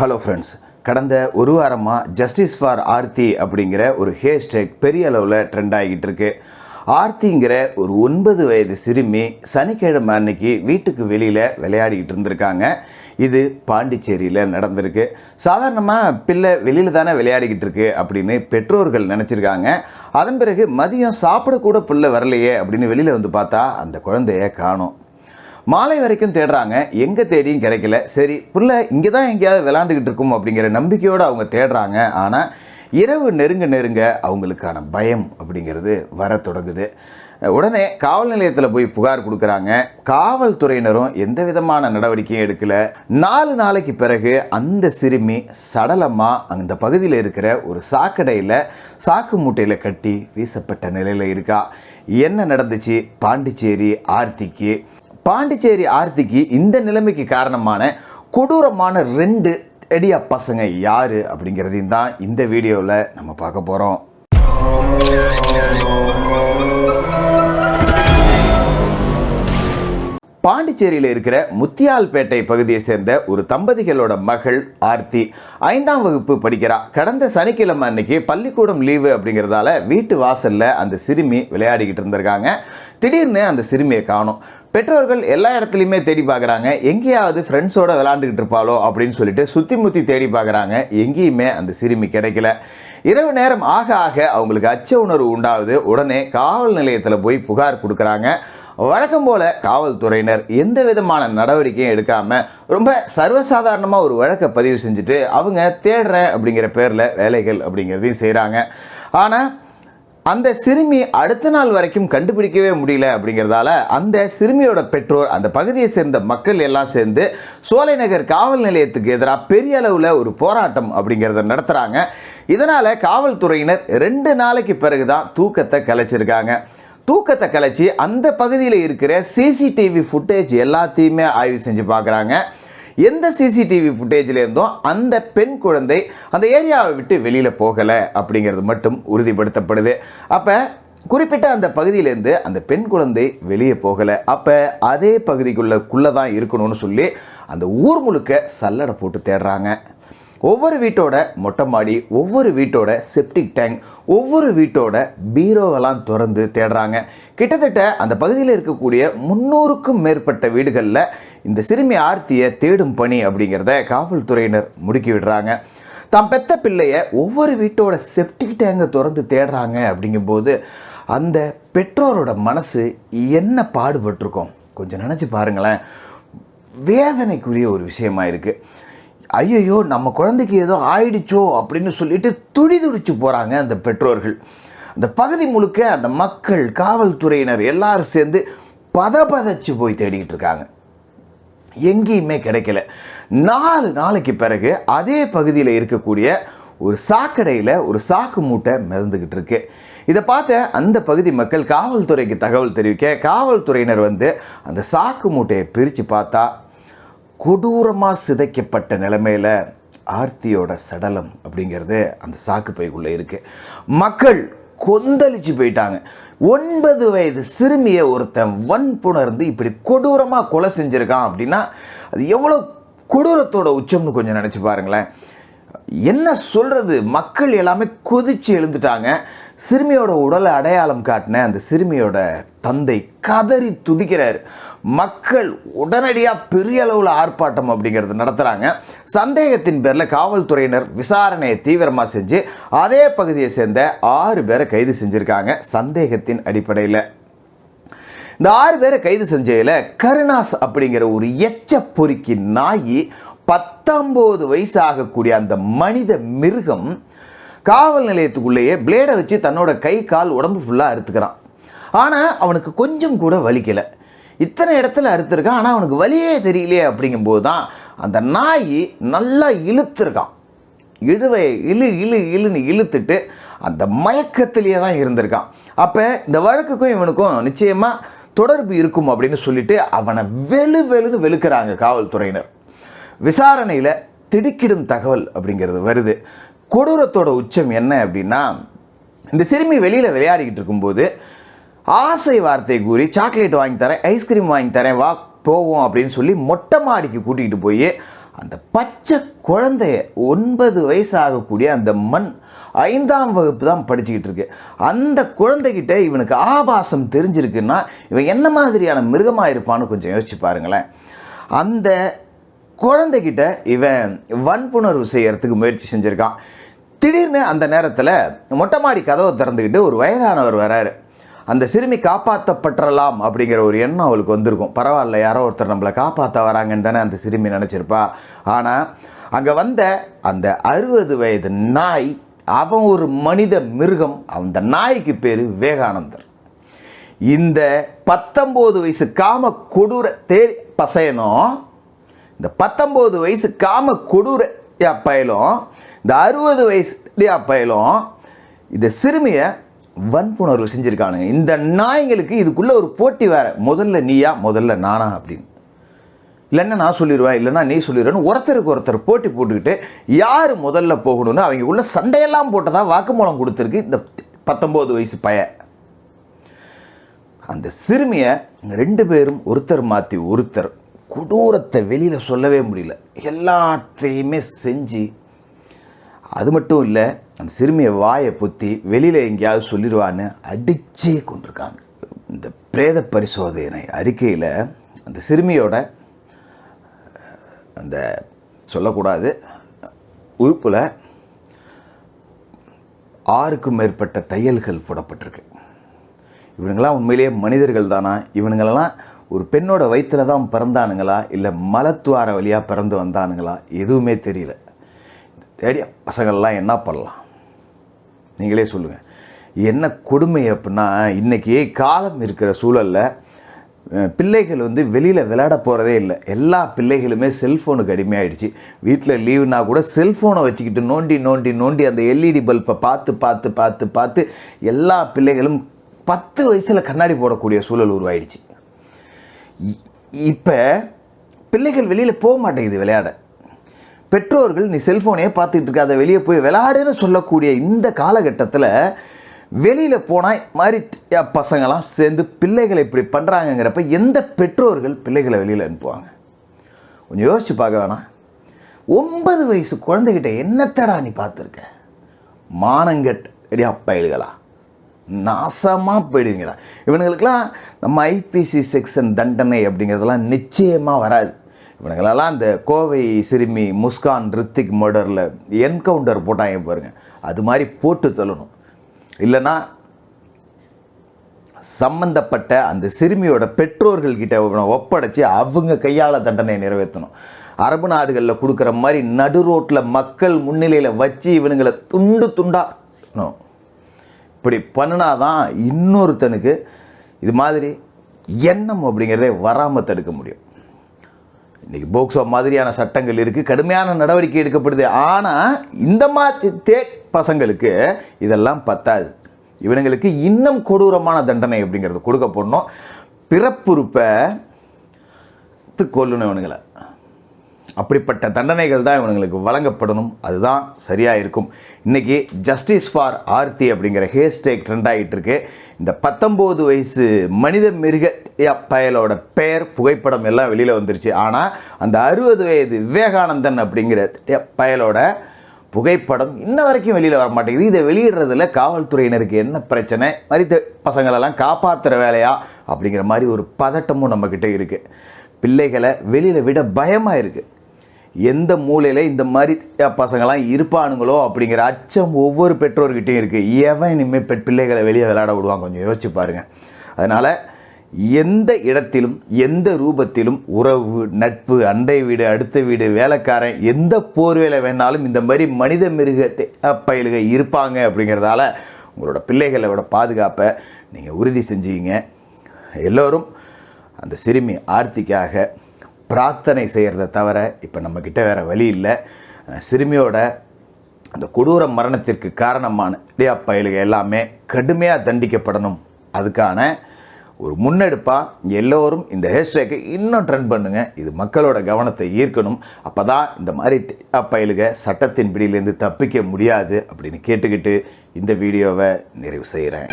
Hello friends கடந்த ஒரு வாரமாக ஜஸ்டிஸ் ஃபார் ஆர்த்தி அப்படிங்கிற ஒரு ஹேஷ்டேக் பெரிய அளவில் ட்ரெண்ட் ஆகிட்டு இருக்கு. ஆர்த்திங்கிற ஒரு ஒன்பது வயது சிறுமி சனிக்கிழமை அன்னைக்கு வீட்டுக்கு வெளியில் விளையாடிக்கிட்டு இருந்திருக்காங்க. இது பாண்டிச்சேரியில் நடந்திருக்கு. சாதாரணமாக பிள்ளை வெளியில் தானே விளையாடிக்கிட்டு இருக்கு அப்படின்னு பெற்றோர்கள் நினச்சிருக்காங்க. அதன் பிறகு மதியம் சாப்பிடக்கூட பிள்ளை வரலையே அப்படின்னு வெளியில் வந்து பார்த்தா அந்த குழந்தைய காணும். மாலை வரைக்கும் தேடுறாங்க. எங்கே தேடியும் கிடைக்கல. சரி புள்ள இங்கே தான் எங்கேயாவது விளாண்டுக்கிட்டு இருக்கும் அப்படிங்கிற நம்பிக்கையோடு அவங்க தேடுறாங்க. ஆனால் இரவு நெருங்க நெருங்க அவங்களுக்கான பயம் அப்படிங்கிறது வர தொடங்குது. உடனே காவல் நிலையத்தில் போய் புகார் கொடுக்குறாங்க. காவல்துறையினரும் எந்த விதமான நடவடிக்கையும் எடுக்கல. நாலு நாளைக்கு பிறகு அந்த சிறுமி சடலமாக அந்த பகுதியில் இருக்கிற ஒரு சாக்கடையில் சாக்கு மூட்டையில் கட்டி வீசப்பட்ட நிலையில் இருக்கா. என்ன நடந்துச்சு? பாண்டிச்சேரி ஆர்த்திக்கு பாண்டிச்சேரி ஆர்த்திக்கு இந்த நிலைமைக்கு காரணமான கொடூரமான ரெண்டு எடியா பசங்க யாரு அப்படிங்கிறதையும் தான் இந்த வீடியோவில் நம்ம பார்க்க போகிறோம் பாண்டிச்சேரியில் இருக்கிற முத்தியால்பேட்டை பகுதியை சேர்ந்த ஒரு தம்பதிகளோட மகள் ஆர்த்தி ஐந்தாம் வகுப்பு படிக்கிறா. கடந்த சனிக்கிழமை அன்னைக்கு பள்ளிக்கூடம் லீவு அப்படிங்கிறதால வீட்டு வாசல்ல அந்த சிறுமி விளையாடிக்கிட்டு இருந்திருக்காங்க. திடீர்னு அந்த சிறுமியை காணும். பெற்றோர்கள் எல்லா இடத்துலையுமே தேடி பார்க்குறாங்க எங்கேயாவது ஃப்ரெண்ட்ஸோட விளாண்டுக்கிட்டு இருப்பாளோ அப்படின்னு சொல்லிட்டு சுற்றி முற்றி தேடி பார்க்குறாங்க எங்கேயுமே அந்த சிறுமி கிடைக்கல. இரவு நேரம் ஆக ஆக அவங்களுக்கு அச்ச உணர்வு உண்டாவது உடனே காவல் நிலையத்தில் போய் புகார் கொடுக்குறாங்க. வழக்கம் போல காவல்துறையினர் எந்த விதமான நடவடிக்கையும் எடுக்காம ரொம்ப சர்வசாதாரணமாக ஒரு வழக்கை பதிவு செஞ்சுட்டு அவங்க தேடுறேன் அப்படிங்கிற பேரில் வேலைகள் அப்படிங்கிறதையும் செய்கிறாங்க ஆனால் அந்த சிறுமி அடுத்த நாள் வரைக்கும் கண்டுபிடிக்கவே முடியல அப்படிங்கிறதால அந்த சிறுமியோட பெற்றோர் அந்த பகுதியை சேர்ந்த மக்கள் எல்லாம் சேர்ந்து சோலைநகர் காவல் நிலையத்துக்கு எதிராக பெரிய அளவில் ஒரு போராட்டம் அப்படிங்கிறத நடத்துகிறாங்க இதனால் காவல்துறையினர் ரெண்டு நாளைக்கு பிறகு தான் தூக்கத்தை கலைச்சிருக்காங்க. தூக்கத்தை கலைச்சி அந்த பகுதியில் இருக்கிற சிசிடிவி ஃபுட்டேஜ் எல்லாத்தையுமே ஆய்வு செஞ்சு பார்க்குறாங்க எந்த சிசிடிவி ஃபுட்டேஜ்லேருந்தும் அந்த பெண் குழந்தை அந்த ஏரியாவை விட்டு வெளியில் போகலை அப்படிங்கிறது மட்டும் உறுதிப்படுத்தப்படுது. அப்போ குறிப்பிட்ட அந்த பகுதியிலேருந்து அந்த பெண் குழந்தை வெளியே போகலை. அப்போ அதே பகுதிக்குள்ளே தான் இருக்கணும்னு சொல்லி அந்த ஊர் முழுக்க சல்லடை போட்டு தேடுறாங்க. ஒவ்வொரு வீட்டோட மொட்டை மாடி ஒவ்வொரு வீட்டோட செப்டிக் டேங்க் ஒவ்வொரு வீட்டோட பீரோவெல்லாம் திறந்து தேடுறாங்க. கிட்டத்தட்ட அந்த பகுதியில் இருக்கக்கூடிய முன்னூறுக்கும் மேற்பட்ட வீடுகளில் இந்த சிறுமி ஆர்த்தியை தேடும் பணி அப்படிங்கிறத காவல்துறையினர் முடுக்கி விடுறாங்க. தாம் பெத்த பிள்ளைய ஒவ்வொரு வீட்டோட செப்டிக் டேங்கை திறந்து தேடுறாங்க அப்படிங்கும்போது அந்த பெற்றோரோட மனசு என்ன பாடுபட்டிருக்கோம்? கொஞ்சம் நினச்சி பாருங்களேன். வேதனைக்குரிய ஒரு விஷயமா இருக்குது ஐயையோ நம்ம குழந்தைக்கு ஏதோ ஆயிடுச்சோ அப்படின்னு சொல்லிட்டு துடி துடிச்சு போகிறாங்க அந்த பெற்றோர்கள். அந்த பகுதி முழுக்க அந்த மக்கள் காவல்துறையினர் எல்லாரும் சேர்ந்து பதபதச்சு போய் தேடிக்கிட்டு இருக்காங்க. எங்கேயுமே கிடைக்கல. நாலு நாளைக்கு பிறகு அதே பகுதியில் இருக்கக்கூடிய ஒரு சாக்கடையில் ஒரு சாக்கு மூட்டை மிதந்துக்கிட்டு இருக்கு. இதை பார்த்த அந்த பகுதி மக்கள் காவல்துறைக்கு தகவல் தெரிவிக்க காவல்துறையினர் வந்து அந்த சாக்கு மூட்டையை பிரித்து பார்த்தா கொடூரமாக சிதைக்கப்பட்ட நிலைமையில் ஆர்த்தியோட சடலம் அப்படிங்கிறது அந்த சாக்கு பைக்குள்ளே இருக்குது மக்கள் கொந்தளிச்சு போயிட்டாங்க. ஒன்பது வயது சிறுமியை ஒருத்தன் வன்புணர்ந்து இப்படி கொடூரமாக கொலை செஞ்சுருக்கான் அப்படின்னா அது எவ்வளோ கொடூரத்தோட உச்சம்னு கொஞ்சம் நினச்சி பாருங்களேன். என்ன சொல்கிறது மக்கள் எல்லாமே கொதிச்சு எழுந்துட்டாங்க. சிறுமியோட உடலை அடையாளம் காட்டின அந்த சிறுமியோட தந்தை கதறி துடிக்கிறார். மக்கள் உடனடியாக பெரிய அளவில் ஆர்ப்பாட்டம் அப்படிங்கிறது நடத்துகிறாங்க சந்தேகத்தின் பேரில் காவல்துறையினர் விசாரணையை தீவிரமாக செஞ்சு அதே பகுதியை சேர்ந்த ஆறு பேரை கைது செஞ்சுருக்காங்க சந்தேகத்தின் அடிப்படையில். இந்த ஆறு பேரை கைது செஞ்சதில் கருணாஸ் அப்படிங்கிற ஒரு எச்ச பொறுக்கி நாயி பத்தொம்போது வயசு ஆகக்கூடிய அந்த மனித மிருகம் காவல் நிலையத்துக்குள்ளேயே பிளேடை வச்சு தன்னோட கை கால் உடம்பு ஃபுல்லாக அறுத்துக்கிறான். ஆனால் அவனுக்கு கொஞ்சம் கூட வலிக்கலை. இத்தனை இடத்துல அறுத்துருக்கான் ஆனால் அவனுக்கு வலியே தெரியலையே அப்படிங்கும்போது தான் அந்த நாய் நல்லா இழுத்துருக்கான். இழுவை இழு இழு இழுன்னு இழுத்துட்டு அந்த மயக்கத்திலேயே தான் இருந்திருக்கான். அப்போ இந்த வழக்குக்கும் இவனுக்கும் நிச்சயமாக தொடர்பு இருக்கும் அப்படின்னு சொல்லிட்டு அவனை வெளு வெளுன்னு வெளுக்கிறாங்க காவல்துறையினர். விசாரணையில் திடுக்கிடும் தகவல் அப்படிங்கிறது வருது. கொடூரத்தோட உச்சம் என்ன அப்படின்னா இந்த சிறுமி வெளியில் விளையாடிக்கிட்டு இருக்கும்போது ஆசை வார்த்தை கூறி சாக்லேட் வாங்கி தரேன் ஐஸ்கிரீம் வாங்கி தரேன் வா போவோம் அப்படின்னு சொல்லி மொட்டை மாடிக்கு கூட்டிகிட்டு போய் அந்த பச்சை குழந்தைய ஒன்பது வயசு ஆகக்கூடிய அந்த மண் ஐந்தாம் வகுப்பு தான் படிச்சுக்கிட்டு இருக்கு. அந்த குழந்தைகிட்ட இவனுக்கு ஆபாசம் தெரிஞ்சிருக்குன்னா இவன் என்ன மாதிரியான மிருகமாக இருப்பான்னு கொஞ்சம் யோசிச்சு பாருங்களேன். அந்த குழந்தைகிட்ட இவன் வன்புணர்வு செய்கிறதுக்கு முயற்சி செஞ்சுருக்கான். திடீர்னு அந்த நேரத்தில் மொட்டை மாடி கதவை திறந்துக்கிட்டு ஒரு வயதானவர் வராரு. அந்த சிறுமி காப்பாற்றப்பட்டுறலாம் அப்படிங்கிற ஒரு எண்ணம் அவளுக்கு வந்திருக்கும். பரவாயில்ல யாரோ ஒருத்தர் நம்மளை காப்பாற்ற வராங்கன்னு தானே அந்த சிறுமி நினச்சிருப்பா. ஆனால் அங்கே வந்த அந்த அறுபது வயது நாய் அவன் ஒரு மனித மிருகம் அந்த நாய்க்கு பேர் விவேகானந்தர். இந்த பத்தொம்போது வயசு காம கொடூர தேடி பசையனும் இந்த பத்தொம்போது வயசு காம கொடூர பயலும் இந்த அறுபது வயசு பயலும் இந்த சிறுமியை வன்புணர்வு செஞ்சுருக்கானுங்க. இந்த நாய்களுக்கு இதுக்குள்ளே ஒரு போட்டி வேற. முதல்ல நீயா முதல்ல நானா அப்படின்னு. இல்லைன்னா நான் சொல்லிடுவேன் இல்லைன்னா நீ சொல்லிடுவேன்னு ஒருத்தருக்கு ஒருத்தர் போட்டி போட்டுக்கிட்டு யார் முதல்ல போகணும்னு அவங்க உள்ள சண்டையெல்லாம் போட்டதாக வாக்குமூலம் கொடுத்துருக்கு இந்த பத்தொம்போது வயசு பய. அந்த சிறுமியை ரெண்டு பேரும் ஒருத்தர் மாற்றி ஒருத்தர் கொடூரத்தை வெளியில் சொல்லவே முடியல. எல்லாத்தையுமே செஞ்சு அது மட்டும் இல்லை அந்த சிறுமியை வாயை பொத்தி வெளியில் எங்கேயாவது சொல்லிடுவான்னு அடிச்சே கொண்டிருக்காங்க. இந்த பிரேத பரிசோதனை அறிக்கையில் அந்த சிறுமியோட அந்த சொல்லக்கூடாது உறுப்பில் ஆறுக்கும் மேற்பட்ட தையல்கள் போடப்பட்டிருக்கு. இவனுங்களாம் உண்மையிலேயே மனிதர்கள் தானா? இவனுங்களெல்லாம் ஒரு பெண்ணோட வயிற்றில் தான் பிறந்தானுங்களா? இல்லை மலத்துவார வழியாக பிறந்து வந்தானுங்களா? எதுவுமே தெரியல. தேடிய பசங்கள்லாம் என்ன பண்ணலாம்? நீங்களே சொல்லுங்கள் என்ன கொடுமை அப்படின்னா இன்றைக்கி காலம் இருக்கிற சூழலில் பிள்ளைகள் வந்து வெளியில் விளையாட போகிறதே இல்லை. எல்லா பிள்ளைகளுமே செல்ஃபோனுக்கு அடிமையாயிடுச்சு. வீட்டில் லீவுனா கூட செல்ஃபோனை வச்சுக்கிட்டு நோண்டி நோண்டி நோண்டி அந்த எல்இடி பல்பை பார்த்து பார்த்து பார்த்து பார்த்து எல்லா பிள்ளைகளும் பத்து வயசில் கண்ணாடி போடக்கூடிய சூழல் உருவாயிடுச்சு. இப்போ பிள்ளைகள் வெளியில் போக மாட்டேங்குது விளையாட. பெற்றோர்கள் நீ செல்ஃபோனே பார்த்துட்டு அதை வெளியே போய் விளையாடுன்னு சொல்லக்கூடிய இந்த காலகட்டத்தில் வெளியில் போனால் மாதிரி பசங்களாம் சேர்ந்து பிள்ளைகளை இப்படி பண்ணுறாங்கங்கிறப்ப எந்த பெற்றோர்கள் பிள்ளைகளை வெளியில் அனுப்புவாங்க? கொஞ்சம் யோசிச்சு பார்க்க வேணாம். ஒன்பது வயசு குழந்தைகிட்ட என்னத்தடா நீ பார்த்துருக்க? மானங்கட் எடியா பயல்களா நாசமாக போயிடுவீங்கடா. இவனுங்களுக்கெல்லாம் நம்ம ஐபிசி செக்ஷன் தண்டனை அப்படிங்கிறதெல்லாம் நிச்சயமாக வராது. இவனுங்களெல்லாம் அந்த கோவை சிறுமி முஸ்கான் ரித்திக் மர்டரில் என்கவுண்டர் போட்டாங்க பாருங்கள் அது மாதிரி போட்டு தள்ளணும். இல்லைன்னா சம்பந்தப்பட்ட அந்த சிறுமியோட பெற்றோர்கள் கிட்ட இவனை ஒப்படைச்சி அவங்க கையால் தண்டனை நிறைவேற்றணும். அரபு நாடுகளில் கொடுக்குற மாதிரி நடு ரோட்டில் மக்கள் முன்னிலையில் வச்சு இவனுங்களை துண்டு துண்டாக்கணும் இப்படி பண்ணினாதான் இன்னொருத்தனுக்கு இது மாதிரி எண்ணம் அப்படிங்கிறதே வராமல் தடுக்க முடியும். இன்றைக்கி போக்சோ மாதிரியான சட்டங்கள் இருக்குது கடுமையான நடவடிக்கை எடுக்கப்படுது. ஆனால் இந்த மாதிரி தே பசங்களுக்கு இதெல்லாம் பத்தாது. இவனுங்களுக்கு இன்னும் கொடூரமான தண்டனை அப்படிங்கிறது கொடுக்க போடணும். பிறப்புறுப்பை கொல்லணும் இவனுங்களை. அப்படிப்பட்ட தண்டனைகள் தான் இவனுங்களுக்கு வழங்கப்படணும். அதுதான் சரியாக இருக்கும். இன்றைக்கி ஜஸ்டிஸ் ஃபார் ஆர்த்தி அப்படிங்கிற ஹேஷ்டேக் ட்ரெண்ட் ஆகிட்டு இருக்கு இந்த பத்தொம்போது வயசு மனித மிருக பயலோட பெயர் புகைப்படம் எல்லாம் வெளியில் வந்துருச்சு. ஆனால் அந்த அறுபது வயது விவேகானந்தன் அப்படிங்கிற பயலோட புகைப்படம் இன்ன வரைக்கும் வெளியில் வர மாட்டேங்குது. இதை வெளியிடுறதுல காவல்துறையினருக்கு என்ன பிரச்சனை? மறித்த பசங்களெல்லாம் காப்பாற்றுற வேலையா? அப்படிங்கிற மாதிரி ஒரு பதட்டமும் நம்மக்கிட்ட இருக்குது பிள்ளைகளை வெளியில் விட பயமாக இருக்குது எந்த மூலையில் இந்த மாதிரி பசங்களாம் இருப்பானுங்களோ அப்படிங்கிற அச்சம் ஒவ்வொரு பெற்றோர்கிட்டையும் இருக்குது எவன் இனிமேல் பெட் பிள்ளைகளை வெளியே விளையாட விடுவாங்க கொஞ்சம் யோசிச்சு பாருங்கள் அதனால் எந்த இடத்திலும் எந்த ரூபத்திலும் உறவு நட்பு அண்டை வீடு அடுத்த வீடு வேலைக்காரன் எந்த போர்வேலை வேணாலும் இந்த மாதிரி மனித மிருகத்தை பயிலுக இருப்பாங்க அப்படிங்கிறதால உங்களோட பிள்ளைகளோட பாதுகாப்பை நீங்கள் உறுதி செஞ்சுக்கிங்க எல்லோரும் அந்த சிறுமி ஆர்த்திக்காக பிரார்த்தனை செய்கிறத தவிர இப்போ நம்மக்கிட்ட வேறு வழி இல்லை. சிறுமியோட அந்த கொடூர மரணத்திற்கு காரணமான இடையா பயலுக எல்லாமே கடுமையாக தண்டிக்கப்படணும். அதுக்கான ஒரு முன்னெடுப்பாக எல்லோரும் இந்த ஹேஷ்டேக்கை இன்னும் ட்ரெண்ட் பண்ணுங்கள் இது மக்களோட கவனத்தை ஈர்க்கணும். அப்போ தான் இந்த மாதிரி பயலுக சட்டத்தின் பிடியிலேருந்து தப்பிக்க முடியாது அப்படின்னு கேட்டுக்கிட்டு இந்த வீடியோவை நிறைவு செய்கிறேன்